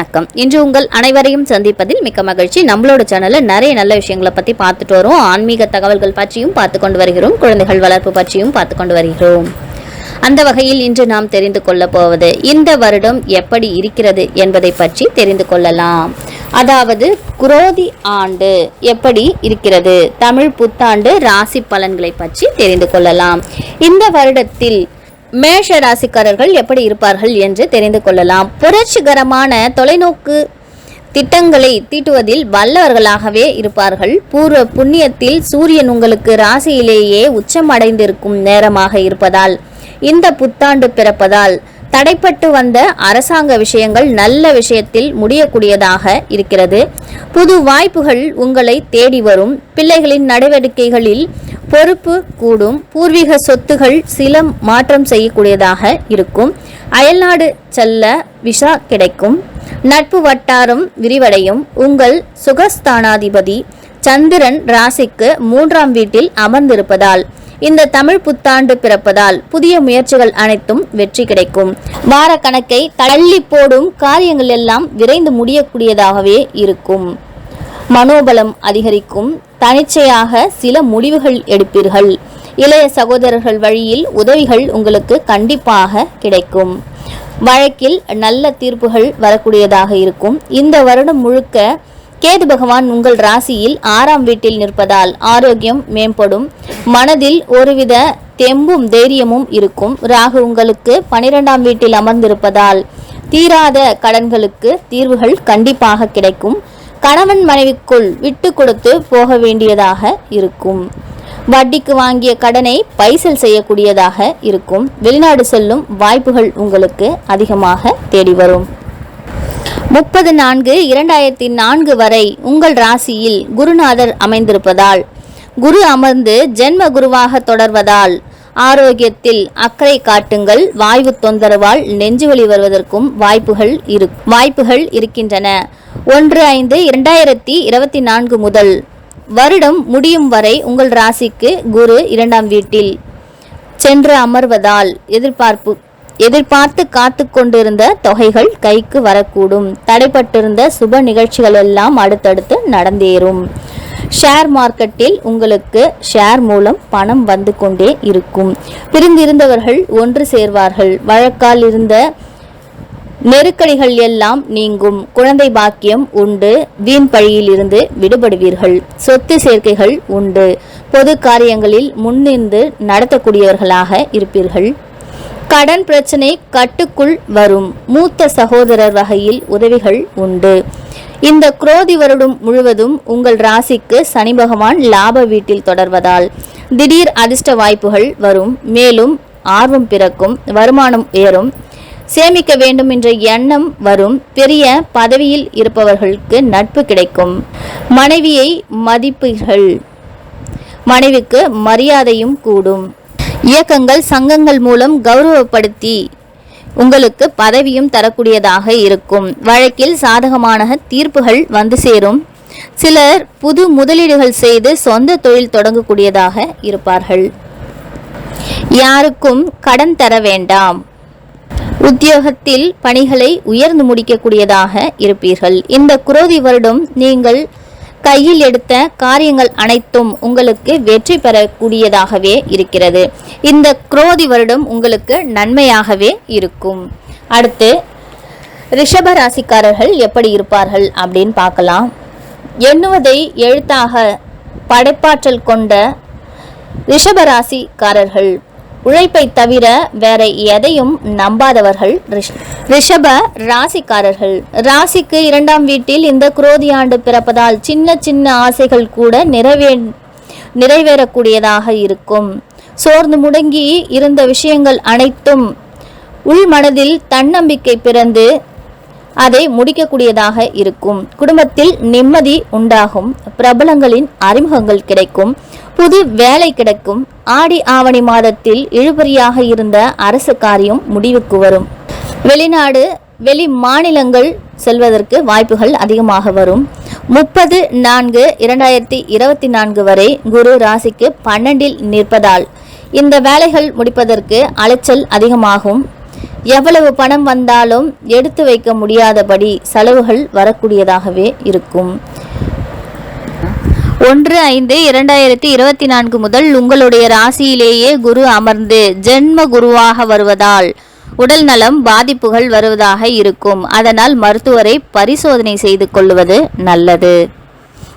வணக்கம். இன்று உங்கள் அனைவரையும் சந்திப்பதில் மிக்க மகிழ்ச்சி. நம்மளோட சேனல்ல நிறைய நல்ல விஷயங்களை பத்தி பார்த்துட்டு வரோம். ஆன்மீக தகவல்கள் பற்றியும் பார்த்து கொண்டு வருகிறோம். குழந்தைகள் வளர்ப்பு பற்றியும் பார்த்து கொண்டு வருகிறோம். அந்த வகையில் இன்று நாம் தெரிந்து கொள்ள போவது இந்த வருடம் எப்படி இருக்கிறது என்பதை பற்றி தெரிந்து கொள்ளலாம். அதாவது குரோதி ஆண்டு எப்படி இருக்கிறது? தமிழ் புத்தாண்டு ராசி பலன்களை பற்றி தெரிந்து கொள்ளலாம். இந்த வருடத்தில் மேஷ ராசிக்காரர்கள் எப்படி இருப்பார்கள் என்று தெரிந்து கொள்ளலாம். புரட்சிகரமான தொலைநோக்கு திட்டங்களை தீட்டுவதில் வல்லவர்களாகவே இருப்பார்கள். பூர்வ புண்ணியத்தில் சூரியன் உங்களுக்கு ராசியிலேயே உச்சமடைந்திருக்கும் நேரமாக இருப்பதால் இந்த புத்தாண்டு பிறப்பதால் தடைப்பட்டு வந்த அரசாங்க விஷயங்கள் நல்ல விஷயத்தில் முடியக்கூடியதாக இருக்கிறது. புது வாய்ப்புகள் உங்களை தேடி வரும். பிள்ளைகளின் நடவடிக்கைகளில் பொறுப்பு கூடும். பூர்வீக சொத்துகள் சில மாற்றம் செய்யக்கூடியதாக இருக்கும். அயல்நாடு செல்ல விசா கிடைக்கும். நட்பு வட்டாரம் விரிவடையும். உங்கள் சுகஸ்தானாதிபதி சந்திரன் ராசிக்கு மூன்றாம் வீட்டில் அமர்ந்திருப்பதால் இந்த தமிழ் புத்தாண்டு பிறப்பதால் புதிய முயற்சிகள் அனைத்தும் வெற்றி கிடைக்கும். வார கணக்கை தள்ளி போடும் காரியங்கள் எல்லாம் விரைந்து முடியக்கூடியதாகவே இருக்கும். மனோபலம் அதிகரிக்கும். தனிச்சையாக சில முடிவுகள் எடுப்பீர்கள். இளைய சகோதரர்கள் வழியில் உதவிகள் உங்களுக்கு கண்டிப்பாக கிடைக்கும். வழக்கில் நல்ல தீர்ப்புகள் வரக்கூடியதாக இருக்கும். இந்த வருடம் முழுக்க கேது பகவான் உங்கள் ராசியில் ஆறாம் வீட்டில் நிற்பதால் ஆரோக்கியம் மேம்படும். மனதில் ஒருவித தெம்பும் தைரியமும் இருக்கும். ராகு உங்களுக்கு பனிரெண்டாம் வீட்டில் அமர்ந்திருப்பதால் தீராத கடன்களுக்கு தீர்வுகள் கண்டிப்பாக கிடைக்கும். கணவன் மனைவிக்குள் விட்டு கொடுத்து போக வேண்டியதாக இருக்கும். வட்டிக்கு வாங்கிய கடனை பைசல் செய்யக்கூடியதாக இருக்கும். வெளிநாடு செல்லும் வாய்ப்புகள் உங்களுக்கு அதிகமாக தேடி வரும். முப்பது நான்கு இரண்டாயிரத்தி நான்கு வரை உங்கள் ராசியில் குருநாதர் அமைந்திருப்பதால் குரு அமர்ந்து ஜென்ம குருவாக தொடர்வதால் ஆரோக்கியத்தில் அக்கறை காட்டுங்கள். வாய்வு தொந்தரவால் நெஞ்சுவலி வருவதற்கும் வாய்ப்புகள் இரு வாய்ப்புகள் இருக்கின்றன. ஒன்று ஐந்து இரண்டாயிரத்தி இருபத்தி நான்கு முதல். வருடம் முடியும் வரை உங்கள் ராசிக்கு குரு இரண்டாம் வீட்டில் சென்று அமர்வதால் எதிர்பார்ப்பு எதிர்பார்த்து காத்து கொண்டிருந்த தொகைகள் கைக்கு வரக்கூடும். தடைப்பட்டிருந்த சுப நிகழ்ச்சிகள் எல்லாம் அடுத்தடுத்து நடந்தேறும். ஷேர் மார்க்கெட்டில் உங்களுக்கு ஷேர் மூலம் பணம் வந்து கொண்டே இருக்கும். பிரிந்திருந்தவர்கள் ஒன்று சேர்வார்கள். வழக்கால் இருந்த நெருக்கடிகள் எல்லாம் நீங்கும். குழந்தை பாக்கியம் உண்டு. வீண் பழியிலிருந்து விடுபடுவீர்கள். சொத்து சேர்க்கைகள் உண்டு. பொது காரியங்களில் முன்னின்று நடத்தக்கூடியவர்களாக இருப்பீர்கள். கடன் பிரச்சனை கட்டுக்குள் வரும். மூத்த சகோதரர் வகையில் உதவிகள் உண்டு. இந்த குரோதி வருடம் முழுவதும் உங்கள் ராசிக்கு சனி பகவான் லாப வீட்டில் தொடர்வதால் திடீர் அதிர்ஷ்ட வாய்ப்புகள் வரும். மேலும் ஆர்வம் பிறக்கும். வருமானம் உயரும். சேமிக்க வேண்டும் என்ற எண்ணம் வரும் பெரிய பதவியில் இருப்பவர்களுக்கு நட்பு கிடைக்கும். மனைவியை மதிப்புகள் மனைவிக்கு மரியாதையும் கூடும். இயக்கங்கள் சங்கங்கள் மூலம் கௌரவப்படுத்தி உங்களுக்கு பதவியும் தரக்கூடியதாக இருக்கும். வழக்கில் சாதகமான தீர்ப்புகள் வந்து சேரும். சிலர் புது முதலீடுகள் செய்து சொந்த தொழில் தொடங்கக்கூடியதாக இருப்பார்கள். யாருக்கும் கடன் தர வேண்டாம். உத்தியோகத்தில் பணிகளை உயர்ந்து முடிக்கக்கூடியதாக இருப்பீர்கள். இந்த குரோதி வருடம் நீங்கள் கையில் எடுத்த காரியங்கள் அனைத்தும் உங்களுக்கு வெற்றி பெறக்கூடியதாகவே இருக்கிறது. இந்த குரோதி வருடம் உங்களுக்கு நன்மையாகவே இருக்கும். அடுத்து ரிஷப ராசிக்காரர்கள் எப்படி இருப்பார்கள் அப்படின்னு பார்க்கலாம். எண்ணுவதை எழுத்தாக படைப்பாற்றல் கொண்ட ரிஷபராசிக்காரர்கள் உழைப்பை தவிர வேற எதையும் நம்பாதவர்கள் ரிஷப ராசிக்காரர்கள். ராசிக்கு இரண்டாம் வீட்டில் இந்த குரோதி ஆண்டு பிறப்பதால் சின்ன சின்ன ஆசைகள் கூட நிறைவே நிறைவேறக்கூடியதாக இருக்கும். சோர்ந்து முடங்கி இருந்த விஷயங்கள் அனைத்தும் உள் மனதில் தன்னம்பிக்கை பிறந்து அதை முடிக்கக்கூடியதாக இருக்கும். குடும்பத்தில் நிம்மதி உண்டாகும். பிரபலங்களின் அறிமுகங்கள் கிடைக்கும். புது வேலை கிடைக்கும். ஆடி ஆவணி மாதத்தில் இழுபறியாக இருந்த அரசு காரியம் முடிவுக்கு வரும். வெளிநாடு வெளி மாநிலங்கள் செல்வதற்கு வாய்ப்புகள் அதிகமாக வரும். முப்பது நான்கு இரண்டாயிரத்தி இருபத்தி நான்கு வரை குரு ராசிக்கு பன்னெண்டில் நிற்பதால் இந்த வேலைகள் முடிப்பதற்கு அலைச்சல் அதிகமாகும். எவ்வளவு பணம் வந்தாலும் எடுத்து வைக்க முடியாதபடி செலவுகள் வரக்கூடியதாகவே இருக்கும். ஒன்று ஐந்து இரண்டாயிரத்தி இருபத்தி நான்கு முதல் உங்களுடைய ராசியிலேயே குரு அமர்ந்து ஜென்ம குருவாக வருவதால் உடல் நலம் பாதிப்புகள் வருவதாக இருக்கும். அதனால் மருத்துவரை பரிசோதனை செய்து கொள்வது நல்லது.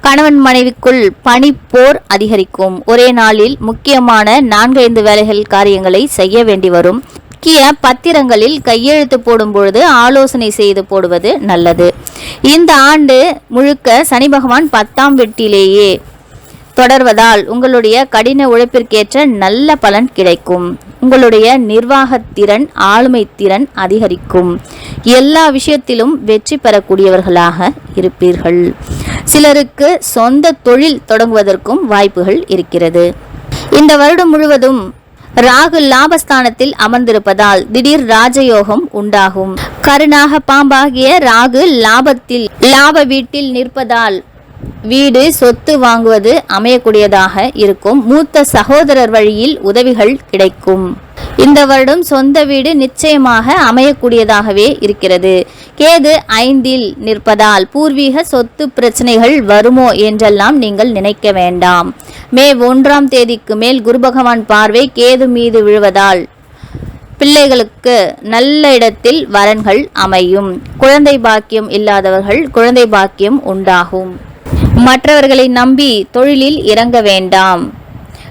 கணவன் மனைவிக்குள் பணிப்போர் அதிகரிக்கும். ஒரே நாளில் முக்கியமான நான்கைந்து வேலைகள் காரியங்களை செய்ய வேண்டி வரும். முக்கிய பத்திரங்களில் கையெழுத்து போடும் பொழுது ஆலோசனை செய்து போடுவது நல்லது. இந்த ஆண்டு முழுக்க சனி பகவான் பத்தாம் வீட்டிலேயே தொடர்வதால் உங்களுடைய கடின உழைப்பிற்கேற்ற நல்ல பலன் கிடைக்கும். உங்களுடைய நிர்வாகத்திறன் ஆளுமை திறன் அதிகரிக்கும். எல்லா விஷயத்திலும் வெற்றி பெறக்கூடியவர்களாக இருப்பீர்கள். சிலருக்கு சொந்த தொழில் தொடங்குவதற்கும் வாய்ப்புகள் இருக்கிறது. இந்த வருடம் முழுவதும் ராகு லாபஸ்தானத்தில் அமர்ந்திருப்பதால் திடீர் ராஜயோகம் உண்டாகும். கருணாக பாம்பாகிய ராகு லாபத்தில் லாப வீட்டில் நிற்பதால் வீடு சொத்து வாங்குவது அமையக்கூடியதாக இருக்கும். மூத்த சகோதரர் வழியில் உதவிகள் கிடைக்கும். இந்த வருடம் சொந்த வீடு நிச்சயமாக அமையக்கூடியதாகவே இருக்கிறது. கேது ஐந்தில் நிற்பதால் பூர்வீக சொத்து பிரச்சனைகள் வருமோ என்றெல்லாம் நீங்கள் நினைக்க வேண்டாம். மே ஒன்றாம் தேதிக்கு மேல் குரு பகவான் பார்வை கேது மீது விழுவதால் பிள்ளைகளுக்கு நல்ல இடத்தில் வரன்கள் அமையும். குழந்தை பாக்கியம் இல்லாதவர்கள் குழந்தை பாக்கியம் உண்டாகும். மற்றவர்களை நம்பி தொழிலில் இறங்க வேண்டாம்.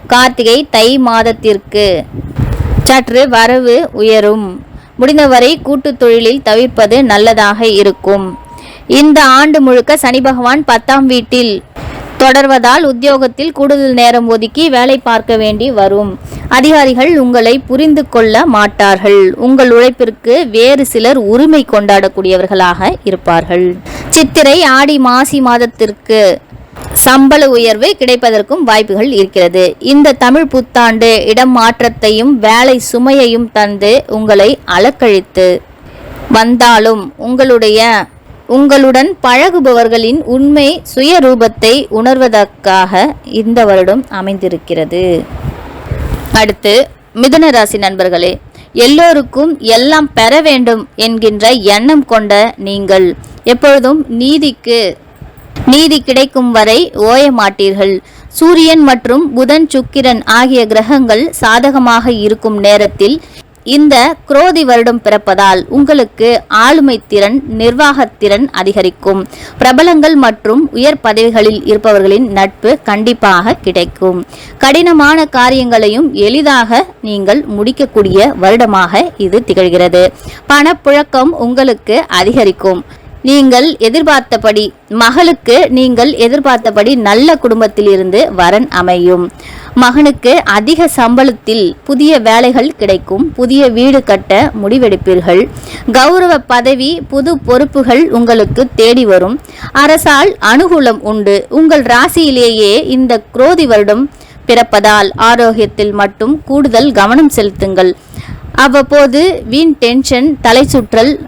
கார்த்திகை தை மாதத்திற்கு. சற்று வரவு உயரும். முடிந்தவரை கூட்டுத் தொழிலில் தவிர்ப்பது நல்லதாக இருக்கும். இந்த ஆண்டு முழுக்க சனி பகவான் பத்தாம் வீட்டில் தொடர்வதால் உத்தியோகத்தில் கூடுதல் நேரம் ஒதுக்கி வேலை பார்க்க வேண்டி வரும். அதிகாரிகள் உங்களை புரிந்து கொள்ள மாட்டார்கள். உங்கள் உழைப்பிற்கு வேறு சிலர் உரிமை கொண்டாடக்கூடியவர்களாக இருப்பார்கள். சித்திரை ஆடி மாசி மாதத்திற்கு சம்பள உயர்வு கிடைப்பதற்கும் வாய்ப்புகள் இருக்கிறது. இந்த தமிழ் புத்தாண்டு இடம் மாற்றத்தையும் வேலை சுமையையும் தந்து உங்களை அலக்கழித்து வந்தாலும் உங்களுடைய உங்களுடன் பழகுபவர்களின் உண்மை சுயரூபத்தை உணர்வதற்காக இந்த வருடம் அமைந்திருக்கிறது. அடுத்து மிதுன ராசி நண்பர்களே எல்லோருக்கும் எல்லாம் பெற வேண்டும் என்கின்ற எண்ணம் கொண்ட நீங்கள் எப்பொழுதும் நீதிக்கு நீதி கிடைக்கும் வரை ஓய மாட்டீர்கள். சூரியன் மற்றும் புதன் சுக்கிரன் ஆகிய கிரகங்கள் சாதகமாக இருக்கும் நேரத்தில் இந்த குரோதி வருடம் பிறப்பதால் உங்களுக்கு ஆளுமை திறன் நிர்வாகத்திறன் அதிகரிக்கும். பிரபலங்கள் மற்றும் உயர் பதவிகளில் இருப்பவர்களின் நட்பு கண்டிப்பாக கிடைக்கும். கடினமான காரியங்களையும் எளிதாக நீங்கள் முடிக்கக்கூடிய வருடமாக இது திகழ்கிறது. பணப்புழக்கம் உங்களுக்கு அதிகரிக்கும். நீங்கள் எதிர்பார்த்தபடி மகளுக்கு நீங்கள் எதிர்பார்த்தபடி நல்ல குடும்பத்திலிருந்து வரன் அமையும். மகனுக்கு அதிக சம்பளத்தில் புதிய வேலைகள் கிடைக்கும் புதிய வீடு கட்ட முடிவெடுப்பீர்கள். கௌரவ பதவி புது பொறுப்புகள் உங்களுக்கு தேடி வரும். அரசால் அனுகூலம் உண்டு. உங்கள் ராசியிலேயே இந்த குரோதி வருடம் பிறப்பதால் ஆரோக்கியத்தில் மட்டும் கூடுதல் கவனம் செலுத்துங்கள். அவ்வப்போது வீண் டென்ஷன் தலை சுற்றல்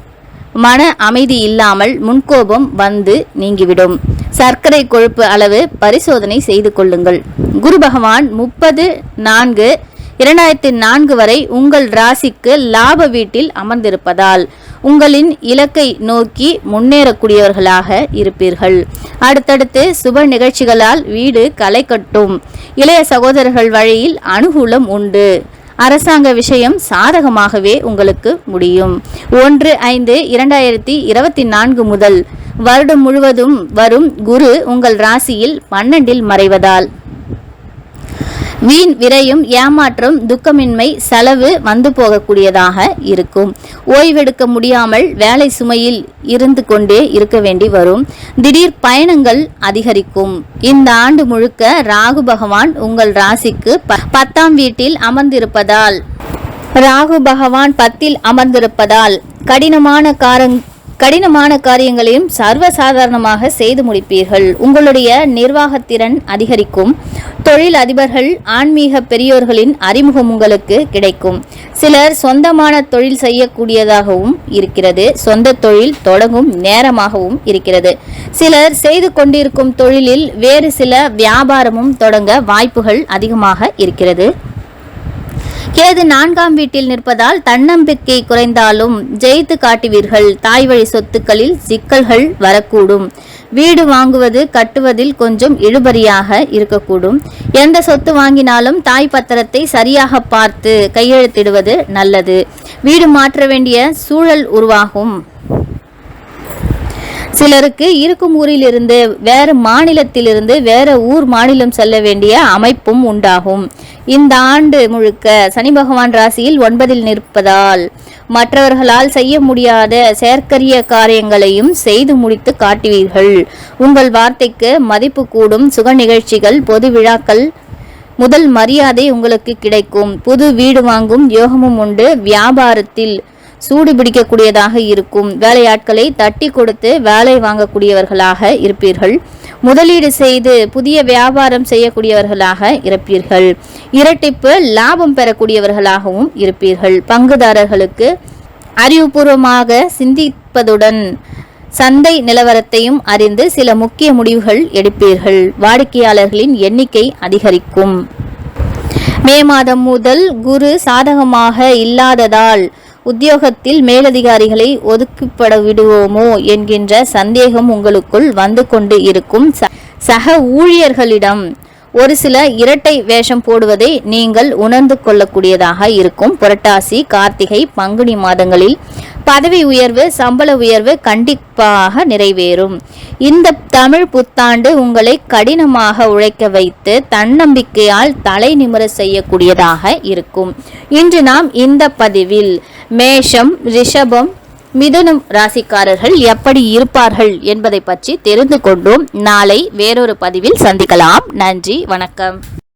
மன அமைதி இல்லாமல் முன்கோபம் வந்து நீங்கிவிடும். சர்க்கரை கொழுப்பு அளவு பரிசோதனை செய்து கொள்ளுங்கள். குரு பகவான் முப்பது நான்கு இரண்டாயிரத்தி நான்கு வரை உங்கள் ராசிக்கு லாப வீட்டில் அமர்ந்திருப்பதால் உங்களின் இலக்கை நோக்கி முன்னேறக்கூடியவர்களாக இருப்பீர்கள். அடுத்தடுத்து சுப நிகழ்ச்சிகளால் வீடு களை கட்டும் இளைய சகோதரர்கள் வழியில் அனுகூலம் உண்டு. அரசாங்க விஷயம் சாதகமாகவே உங்களுக்கு முடியும். ஒன்று ஐந்து இரண்டாயிரத்தி இருபத்தி நான்கு முதல் வருடம் முழுவதும் வரும் குரு உங்கள் ராசியில் பன்னெண்டில் மறைவதால். வீண் விரையும் ஏமாற்றம் துக்கமின்மை செலவு வந்து போகக்கூடியதாக இருக்கும். ஓய்வெடுக்க முடியாமல் வேலை சுமையில் இருந்து கொண்டே இருக்க வேண்டி வரும். திடீர் பயணங்கள் அதிகரிக்கும். இந்த ஆண்டு முழுக்க ராகு பகவான் உங்கள் ராசிக்கு ப- பத்தாம் வீட்டில் அமர்ந்திருப்பதால் ராகு பகவான் பத்தில் அமர்ந்திருப்பதால் கடினமான காரங் கடினமான காரியங்களையும் சர்வசாதாரணமாக செய்து முடிப்பீர்கள். உங்களுடைய நிர்வாகத்திறன் அதிகரிக்கும். தொழில் அதிபர்கள் ஆன்மீக பெரியோர்களின் அறிமுகம் உங்களுக்கு கிடைக்கும். சிலர் சொந்தமான தொழில் செய்யக்கூடியதாகவும் இருக்கிறது. சொந்த தொழில் தொடங்கும் நேரமாகவும் இருக்கிறது. சிலர் செய்து கொண்டிருக்கும் தொழிலில் வேறு சில வியாபாரமும் தொடங்க வாய்ப்புகள் அதிகமாக இருக்கிறது. கேது நான்காம் வீட்டில் நிற்பதால் தன்னம்பிக்கை குறைந்தாலும் ஜெயித்து காட்டுவீர்கள். தாய் வழி சொத்துக்களில் சிக்கல்கள் வரக்கூடும். வீடு வாங்குவது கட்டுவதில் கொஞ்சம் இழுபறியாக இருக்கக்கூடும். எந்த சொத்து வாங்கினாலும் தாய் பத்திரத்தை சரியாக பார்த்து கையெழுத்திடுவது நல்லது. வீடு மாற்ற வேண்டிய சூழல் உருவாகும். சிலருக்கு இருக்கும் ஊரிலிருந்து வேறு மாநிலத்திலிருந்து வேற ஊர் மாநிலம் செல்ல வேண்டிய அமைப்பும் உண்டாகும். இந்த ஆண்டு முழுக்க சனி பகவான் ராசியில் ஒன்பதில் நிற்பதால் மற்றவர்களால் செய்ய முடியாத செயற்கரிய காரியங்களையும் செய்து முடித்து காட்டுவீர்கள். உங்கள் வார்த்தைக்கு மதிப்பு கூடும் சுக நிகழ்ச்சிகள் பொது விழாக்கள் முதல் மரியாதை உங்களுக்கு கிடைக்கும். புது வீடு வாங்கும் யோகமும் உண்டு. வியாபாரத்தில் சூடு பிடிக்கக்கூடியதாக இருக்கும். வேலையாட்களை தட்டி கொடுத்து வேலை வாங்கக்கூடியவர்களாக இருப்பீர்கள். முதலீடு செய்து புதிய வியாபாரம் செய்யக்கூடியவர்களாக இருப்பீர்கள். இரட்டிப்பு லாபம் பெறக்கூடியவர்களாகவும் இருப்பீர்கள். பங்குதாரர்களுக்கு அறிவுபூர்வமாக சிந்திப்பதுடன் சந்தை நிலவரத்தையும் அறிந்து சில முக்கிய முடிவுகள் எடுப்பீர்கள். வாடிக்கையாளர்களின் எண்ணிக்கை அதிகரிக்கும். மே மாதம் முதல் குரு சாதகமாக இல்லாததால் உத்தியோகத்தில் மேலதிகாரிகளை ஒதுக்கப்பட விடுவோமோ என்கின்ற சந்தேகம் உங்களுக்குள் வந்து கொண்டு இருக்கும் ச- சக ஊழியர்களிடம் ஒரு சில இரட்டை வேஷம் போடுவதை நீங்கள் உணர்ந்து கொள்ளக்கூடியதாக இருக்கும். புரட்டாசி கார்த்திகை பங்குனி மாதங்களில் பதவி உயர்வு சம்பள உயர்வு கண்டிப்பாக நிறைவேறும். இந்த தமிழ் புத்தாண்டு உங்களை கடினமாக உழைக்க வைத்து தன்னம்பிக்கையால் தலை நிமிர செய்யக்கூடியதாக இருக்கும். இன்று நாம் இந்த பதிவில் மேஷம் ரிஷபம் மிதுனம் ராசிக்காரர்கள் எப்படி இருப்பார்கள் என்பதை பற்றி தெரிந்து கொண்டும். நாளை வேறொரு பதிவில் சந்திக்கலாம். நன்றி வணக்கம்.